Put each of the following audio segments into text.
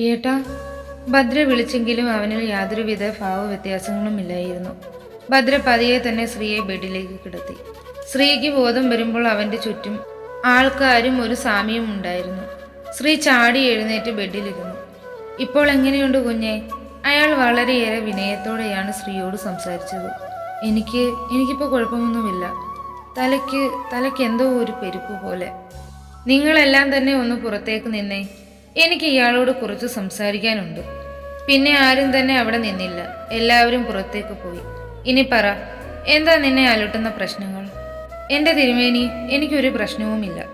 ഏട്ടാ ഭദ്ര വിളിച്ചെങ്കിലും അവനിൽ യാതൊരുവിധ ഭാവവ്യത്യാസങ്ങളും ഇല്ലായിരുന്നു. ഭദ്ര പതിയെ തന്നെ സ്ത്രീയെ ബെഡിലേക്ക് കിടത്തി. സ്ത്രീക്ക് ബോധം വരുമ്പോൾ അവന്റെ ചുറ്റും ആൾക്കാരും ഒരു സാമ്യം ഉണ്ടായിരുന്നു. സ്ത്രീ ചാടി എഴുന്നേറ്റ് ബെഡിലിരുന്നു. ഇപ്പോൾ എങ്ങനെയുണ്ട് കുഞ്ഞെ? അയാൾ വളരെയേറെ വിനയത്തോടെയാണ് ശ്രീയോട് സംസാരിച്ചത്. എനിക്ക് എനിക്കിപ്പോൾ കുഴപ്പമൊന്നുമില്ല. തലയ്ക്ക് തലയ്ക്ക് എന്തോ ഒരു പെരുപ്പ് പോലെ. നിങ്ങളെല്ലാം തന്നെ ഒന്ന് പുറത്തേക്ക് നിന്നേ. എനിക്ക് ഇയാളോട് കുറച്ച് സംസാരിക്കാനുണ്ട്. പിന്നെ ആരും തന്നെ അവിടെ നിന്നില്ല. എല്ലാവരും പുറത്തേക്ക് പോയി. ഇനി പറ എന്താ നിന്നെ അലട്ടുന്ന പ്രശ്നങ്ങൾ? എന്റെ തിരുമേനി എനിക്കൊരു പ്രശ്നവുമില്ല.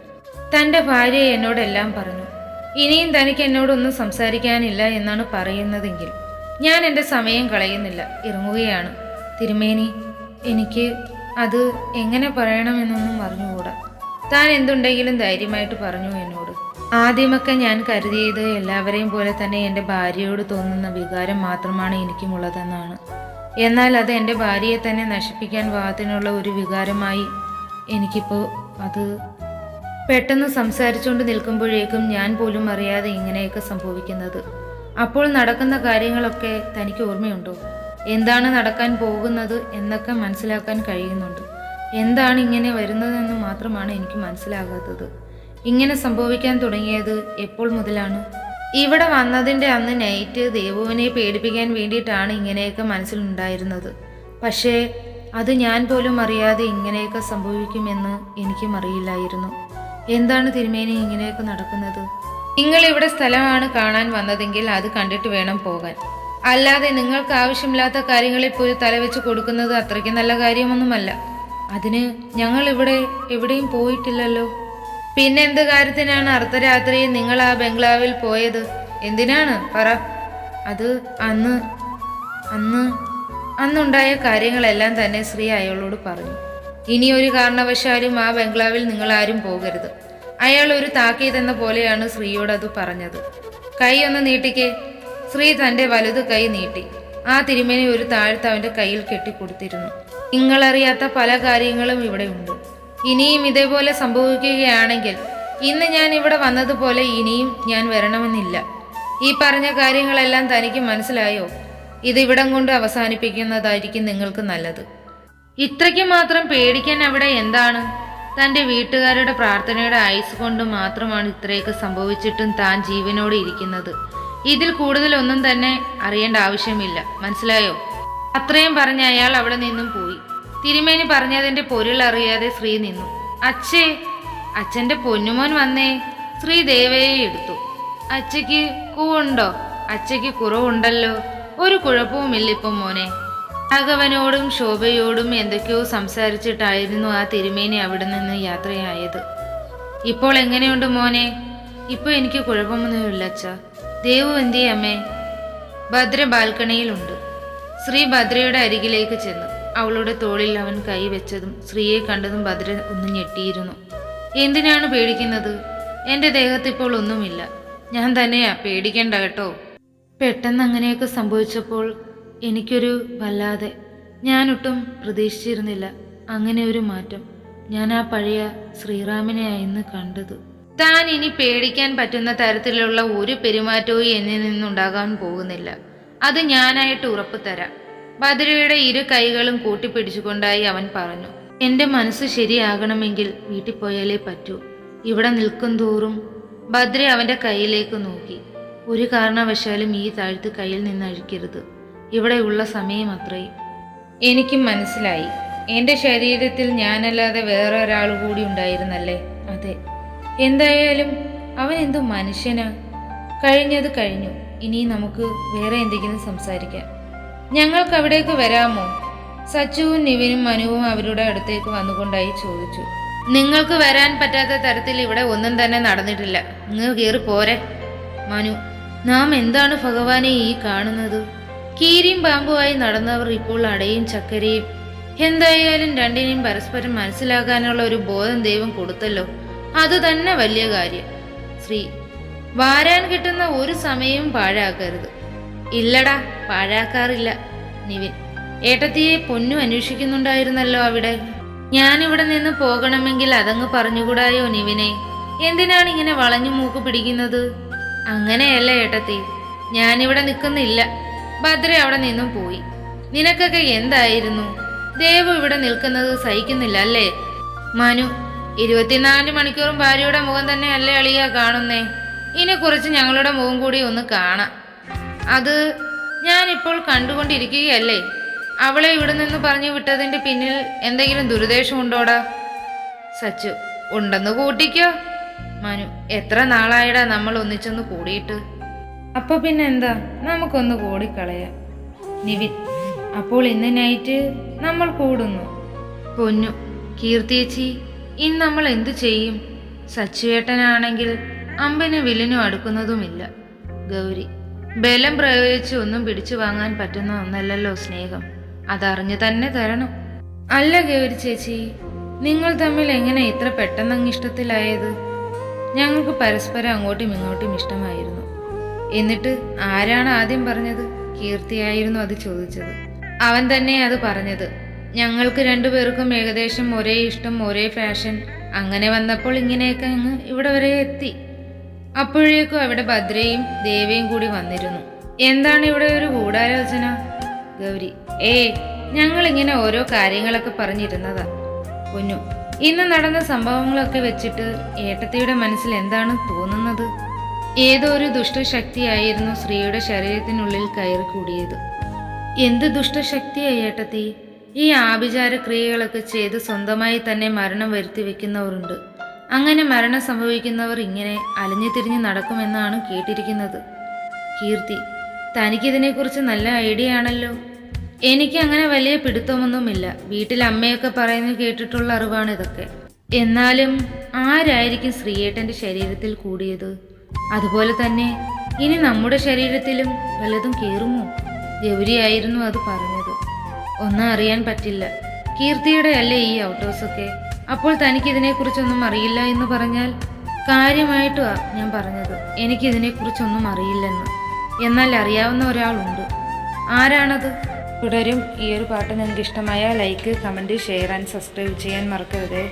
തന്റെ ഭാര്യ എന്നോടെല്ലാം പറഞ്ഞു. ഇനിയും തനിക്ക് എന്നോടൊന്നും സംസാരിക്കാനില്ല എന്നാണ് പറയുന്നതെങ്കിൽ ഞാൻ എന്റെ സമയം കളയുന്നില്ല. ഇറങ്ങുകയാണ്. തിരുമേനി എനിക്ക് അത് എങ്ങനെ പറയണമെന്നൊന്നും അറിഞ്ഞുകൂടാ. താൻ എന്തുണ്ടെങ്കിലും ധൈര്യമായിട്ട് പറഞ്ഞു എന്നോട്. ആദ്യമൊക്കെ ഞാൻ കരുതിയത് എല്ലാവരെയും പോലെ തന്നെ എന്റെ ഭാര്യയോട് തോന്നുന്ന വികാരം മാത്രമാണ് എനിക്കുമുള്ളതെന്നാണ്. എന്നാൽ അത് എന്റെ ഭാര്യയെ തന്നെ നശിപ്പിക്കാൻ വാദത്തിനുള്ള ഒരു വികാരമായി എനിക്കിപ്പോൾ അത് പെട്ടെന്ന് സംസാരിച്ചുകൊണ്ട് നിൽക്കുമ്പോഴേക്കും ഞാൻ പോലും അറിയാതെ ഇങ്ങനെയൊക്കെ സംഭവിക്കുന്നത്. അപ്പോൾ നടക്കുന്ന കാര്യങ്ങളൊക്കെ തനിക്ക് ഓർമ്മയുണ്ടോ? എന്താണ് നടക്കാൻ പോകുന്നത് എന്നൊക്കെ മനസ്സിലാക്കാൻ കഴിയുന്നുണ്ട്. എന്താണ് ഇങ്ങനെ വരുന്നതെന്ന് മാത്രമാണ് എനിക്ക് മനസ്സിലാകാത്തത്. ഇങ്ങനെ സംഭവിക്കാൻ തുടങ്ങിയത് എപ്പോൾ മുതലാണ്? ഇവിടെ വന്നതിന്റെ അന്ന് നൈറ്റ് ദേവുവിനെ പേടിപ്പിക്കാൻ വേണ്ടിയിട്ടാണ് ഇങ്ങനെയൊക്കെ മനസ്സിലുണ്ടായിരുന്നത്. പക്ഷേ അത് ഞാൻ പോലും അറിയാതെ ഇങ്ങനെയൊക്കെ സംഭവിക്കുമെന്ന് എനിക്കും അറിയില്ലായിരുന്നു. എന്താണ് തിരുമേനി ഇങ്ങനെയൊക്കെ നടക്കുന്നത്? നിങ്ങൾ ഇവിടെ സ്ഥലമാണ് കാണാൻ വന്നതെങ്കിൽ അത് കണ്ടിട്ട് വേണം പോകാൻ. അല്ലാതെ നിങ്ങൾക്ക് ആവശ്യമില്ലാത്ത കാര്യങ്ങളിൽ പോയി തലവെച്ച് കൊടുക്കുന്നത് അത്രയ്ക്ക് നല്ല കാര്യമൊന്നുമല്ല. അതിന് ഞങ്ങൾ ഇവിടെ എവിടെയും പോയിട്ടില്ലല്ലോ. പിന്നെന്ത് കാര്യത്തിനാണ് അർദ്ധരാത്രി നിങ്ങൾ ആ ബംഗ്ലാവിൽ പോയത്? എന്തിനാണ്? പറ. അത് അന്ന് അന്ന് അന്നുണ്ടായ കാര്യങ്ങളെല്ലാം തന്നെ ശ്രീ അയാളോട് പറഞ്ഞു. ഇനി ഒരു കാരണവശാലും ആ ബംഗ്ലാവിൽ നിങ്ങൾ ആരും പോകരുത്. അയാൾ ഒരു താക്കീതെന്ന പോലെയാണ് ശ്രീയോട് അത് പറഞ്ഞത്. കൈ ഒന്ന് നീട്ടിക്കേ. ശ്രീ തന്റെ വലതു കൈ നീട്ടി. ആ തിരുമേനി ഒരു താഴ്ത്ത് അവന്റെ കയ്യിൽ കെട്ടിക്കൊടുത്തിരുന്നു. നിങ്ങളറിയാത്ത പല കാര്യങ്ങളും ഇവിടെ ഉണ്ട്. ഇനിയും ഇതേപോലെ സംഭവിക്കുകയാണെങ്കിൽ ഇന്ന് ഞാൻ ഇവിടെ വന്നതുപോലെ ഇനിയും ഞാൻ വരണമെന്നില്ല. ഈ പറഞ്ഞ കാര്യങ്ങളെല്ലാം തനിക്ക് മനസ്സിലായോ? ഇത് ഇവിടം കൊണ്ട് അവസാനിപ്പിക്കുന്നതായിരിക്കും നിങ്ങൾക്ക് നല്ലത്. ഇത്രയ്ക്ക് മാത്രം പേടിക്കാൻ അവിടെ എന്താണ്? തന്റെ വീട്ടുകാരുടെ പ്രാർത്ഥനയുടെ ആയുസ് കൊണ്ട് മാത്രമാണ് ഇത്രയൊക്കെ സംഭവിച്ചിട്ടും താൻ ജീവനോട് ഇരിക്കുന്നത്. ഇതിൽ കൂടുതലൊന്നും തന്നെ അറിയേണ്ട ആവശ്യമില്ല. മനസ്സിലായോ? അത്രയും പറഞ്ഞ അയാൾ അവിടെ നിന്നും പോയി. തിരുമേനി പറഞ്ഞതിന്റെ പൊരുൾ അറിയാതെ ശ്രീ നിന്നു. അച്ഛേ അച്ഛന്റെ പൊന്നുമോൻ വന്നേ. ശ്രീ ദേവയെ എടുത്തു. അച്ഛയ്ക്ക് കൂവുണ്ടോ? അച്ഛയ്ക്ക് കുറവുണ്ടല്ലോ. ഒരു കുഴപ്പവുമില്ല ഇപ്പം മോനെ. രാഘവനോടും ശോഭയോടും എന്തൊക്കെയോ സംസാരിച്ചിട്ടായിരുന്നു ആ തിരുമേനി അവിടെ നിന്ന് യാത്രയായത്. ഇപ്പോൾ എങ്ങനെയുണ്ട് മോനെ? ഇപ്പോൾ എനിക്ക് കുഴപ്പമൊന്നുമില്ല അച്ഛ. ദേവു എന്തിയമ്മേ? ഭദ്ര ബാൽക്കണിയിലുണ്ട് ശ്രീ ഭദ്രയുടെ അരികിലേക്ക് ചെന്നു. അവളുടെ തോളിൽ അവൻ കൈ വെച്ചതും സ്ത്രീയെ കണ്ടതും ഭദ്ര ഒന്ന് ഞെട്ടിയിരുന്നു. എന്തിനാണ് പേടിക്കുന്നത്? എന്റെ ദേഹത്ത് ഇപ്പോൾ ഒന്നുമില്ല. ഞാൻ തന്നെയാ പേടിക്കേണ്ട കേട്ടോ. പെട്ടെന്ന് അങ്ങനെയൊക്കെ സംഭവിച്ചപ്പോൾ എനിക്കൊരു വല്ലാതെ ഞാനൊട്ടും പ്രതീക്ഷിച്ചിരുന്നില്ല. അങ്ങനെ ഒരു മാറ്റം. ഞാൻ ആ പഴയ ശ്രീറാമിനെ ഇന്ന് കണ്ടത്. താൻ ഇനി പേടിക്കാൻ പറ്റുന്ന തരത്തിലുള്ള ഒരു പെരുമാറ്റവും എന്നിൽ നിന്നുണ്ടാകാൻ പോകുന്നില്ല. അത് ഞാനായിട്ട് ഉറപ്പ് തരാം. ഭദ്രയുടെ ഇരു കൈകളും കൂട്ടിപ്പിടിച്ചുകൊണ്ടായി അവൻ പറഞ്ഞു എന്റെ മനസ്സ് ശരിയാകണമെങ്കിൽ വീട്ടിൽ പോയാലേ പറ്റൂ. ഇവിടെ നിൽക്കും തോറും. ഭദ്ര അവന്റെ കയ്യിലേക്ക് നോക്കി ഒരു കാരണവശാലും ഈ താഴ്ത്ത് കയ്യിൽ നിന്ന് അഴിക്കരുത്. ഇവിടെയുള്ള സമയം അത്രയും. എനിക്കും മനസ്സിലായി. എന്റെ ശരീരത്തിൽ ഞാനല്ലാതെ വേറെ ഒരാൾ കൂടി ഉണ്ടായിരുന്നല്ലേ? അതെ. എന്തായാലും അവൻ എന്തോ മനുഷ്യനാ? കഴിഞ്ഞത് കഴിഞ്ഞു. ഇനി നമുക്ക് വേറെ എന്തെങ്കിലും സംസാരിക്കാം. ഞങ്ങൾക്ക് അവിടേക്ക് വരാമോ? സച്ചുവും നിവിനും മനുവും അവരുടെ അടുത്തേക്ക് വന്നുകൊണ്ടായി ചോദിച്ചു. നിങ്ങൾക്ക് വരാൻ പറ്റാത്ത തരത്തിൽ ഇവിടെ ഒന്നും തന്നെ നടന്നിട്ടില്ല. നിങ്ങൾ കയറി പോരെ മനു. നാം എന്താണ് ഭഗവാനെ ഈ കാണുന്നത്? കീരിയും പാമ്പുമായി നടന്നവർ ഇപ്പോൾ അടയും ചക്കരയും. എന്തായാലും രണ്ടിനെയും പരസ്പരം മനസ്സിലാക്കാനുള്ള ഒരു ബോധം ദൈവം കൊടുത്തല്ലോ. അത് തന്നെ വലിയ കാര്യം. ശ്രീ വാരാൻ കിട്ടുന്ന ഒരു സമയവും പാഴാക്കരുത്. ഇല്ലടാ പാഴാക്കാറില്ല നിവിൻ. ഏട്ടത്തിയെ പൊന്നു അന്വേഷിക്കുന്നുണ്ടായിരുന്നല്ലോ അവിടെ. ഞാനിവിടെ നിന്ന് പോകണമെങ്കിൽ അതങ്ങ് പറഞ്ഞുകൂടായോ നിവിനെ? എന്തിനാണ് ഇങ്ങനെ വളഞ്ഞു മൂക്ക് പിടിക്കുന്നത്? അങ്ങനെയല്ല ഏട്ടത്തി ഞാനിവിടെ നിൽക്കുന്നില്ല. ഭദ്ര അവിടെ നിന്നും പോയി. നിനക്കൊക്കെ എന്തായിരുന്നു? ദേവു ഇവിടെ നിൽക്കുന്നത് സഹിക്കുന്നില്ല അല്ലേ? മനു ഇരുപത്തിനാല് മണിക്കൂറും ഭാര്യയുടെ മുഖം തന്നെ അല്ലേ അളിയ കാണുന്നേ? ഇനി കുറച്ച് ഞങ്ങളുടെ മുഖം കൂടി ഒന്ന് കാണാം. അത് ഞാനിപ്പോൾ കണ്ടുകൊണ്ടിരിക്കുകയല്ലേ? അവളെ ഇവിടെ നിന്ന് പറഞ്ഞു വിട്ടതിന്റെ പിന്നിൽ എന്തെങ്കിലും ദുരുദ്ദേശമുണ്ടോടാ സച്ചു ഉണ്ടെന്ന് കൂട്ടിക്കോ. മനു എത്ര നാളായടാ നമ്മൾ ഒന്നിച്ചൊന്ന് കൂടിയിട്ട്? അപ്പോൾ പിന്നെ എന്താ നമുക്കൊന്ന് കൂടിക്കളയാം. നിവിൻ അപ്പോൾ ഇന്ന് നൈറ്റ് നമ്മൾ കൂടുന്നു. പൊന്നു കീർത്തിയേച്ചി ഇന്ന് നമ്മൾ എന്തു ചെയ്യും? സച്ചുവേട്ടനാണെങ്കിൽ അമ്പന് വില്ലിനും അടുക്കുന്നതുമില്ല. ഗൗരി ബലം പ്രയോഗിച്ച് ഒന്നും പിടിച്ചു വാങ്ങാൻ പറ്റുന്ന ഒന്നല്ലല്ലോ സ്നേഹം. അതറിഞ്ഞു തന്നെ തരണം. അല്ല ഗൗരി ചേച്ചി നിങ്ങൾ തമ്മിൽ എങ്ങനെ ഇത്ര പെട്ടെന്ന് അങ്ങ് ഇഷ്ടത്തിലായത്? ഞങ്ങൾക്ക് പരസ്പരം അങ്ങോട്ടും ഇങ്ങോട്ടും ഇഷ്ടമായിരുന്നു. എന്നിട്ട് ആരാണ് ആദ്യം പറഞ്ഞത്? കീർത്തിയായിരുന്നു അത് ചോദിച്ചത്. അവൻ തന്നെ അത് പറഞ്ഞത്. ഞങ്ങൾക്ക് രണ്ടുപേർക്കും ഏകദേശം ഒരേ ഇഷ്ടം ഒരേ ഫാഷൻ. അങ്ങനെ വന്നപ്പോൾ ഇങ്ങനെയൊക്കെ അങ്ങ് ഇവിടെ വരെ എത്തി. അപ്പോഴേക്കും അവിടെ ഭദ്രയും ദേവയും കൂടി വന്നിരുന്നു. എന്താണ് ഇവിടെ ഒരു ഗൂഢാലോചന? ഗൗരി ഏ ഞങ്ങൾ ഇങ്ങനെ ഓരോ കാര്യങ്ങളൊക്കെ പറഞ്ഞിരുന്നതാ. കുഞ്ഞു ഇന്ന് നടന്ന സംഭവങ്ങളൊക്കെ വെച്ചിട്ട് ഏട്ടത്തിയുടെ മനസ്സിൽ എന്താണ് തോന്നുന്നത്? ഏതോ ഒരു ദുഷ്ടശക്തിയായിരുന്നു സ്ത്രീയുടെ ശരീരത്തിനുള്ളിൽ കയറി കൂടിയത്. എന്ത് ദുഷ്ടശക്തിയായി ഏട്ടത്തി? ഈ ആഭിചാര ക്രിയകളൊക്കെ ചെയ്ത് സ്വന്തമായി തന്നെ മരണം വരുത്തി വെക്കുന്നവരുണ്ട്. അങ്ങനെ മരണം സംഭവിക്കുന്നവർ ഇങ്ങനെ അലഞ്ഞു തിരിഞ്ഞ് നടക്കുമെന്നാണ് കേട്ടിരിക്കുന്നത്. കീർത്തി തനിക്കിതിനെക്കുറിച്ച് നല്ല ഐഡിയ ആണല്ലോ. എനിക്ക് അങ്ങനെ വലിയ പിടുത്തമൊന്നുമില്ല. വീട്ടിൽ അമ്മയൊക്കെ പറയുന്നത് കേട്ടിട്ടുള്ള അറിവാണ് ഇതൊക്കെ എന്നാലും ആരായിരിക്കും ശ്രീയേട്ടന്റെ ശരീരത്തിൽ കൂടിയത്? അതുപോലെ തന്നെ ഇനി നമ്മുടെ ശരീരത്തിലും വല്ലതും കയറുമോ? ഗൗരിയായിരുന്നു അത് പറഞ്ഞത്. ഒന്നും അറിയാൻ പറ്റില്ല. കീർത്തിയുടെ അല്ലേ ഈ ഔട്ടോസൊക്കെ? അപ്പോൾ തനിക്കിതിനെക്കുറിച്ചൊന്നും അറിയില്ല എന്ന് പറഞ്ഞാൽ കാര്യമായിട്ടാ ഞാൻ പറഞ്ഞത്. എനിക്കിതിനെക്കുറിച്ചൊന്നും അറിയില്ലെന്ന്. എന്നാൽ അറിയാവുന്ന ഒരാളുണ്ട്. ആരാണത്? തുടരും ഈ ഒരു പാട്ട് നിങ്ങൾക്ക് ഇഷ്ടമായ like comment share and subscribe ചെയ്യാൻ മറക്കരുത്.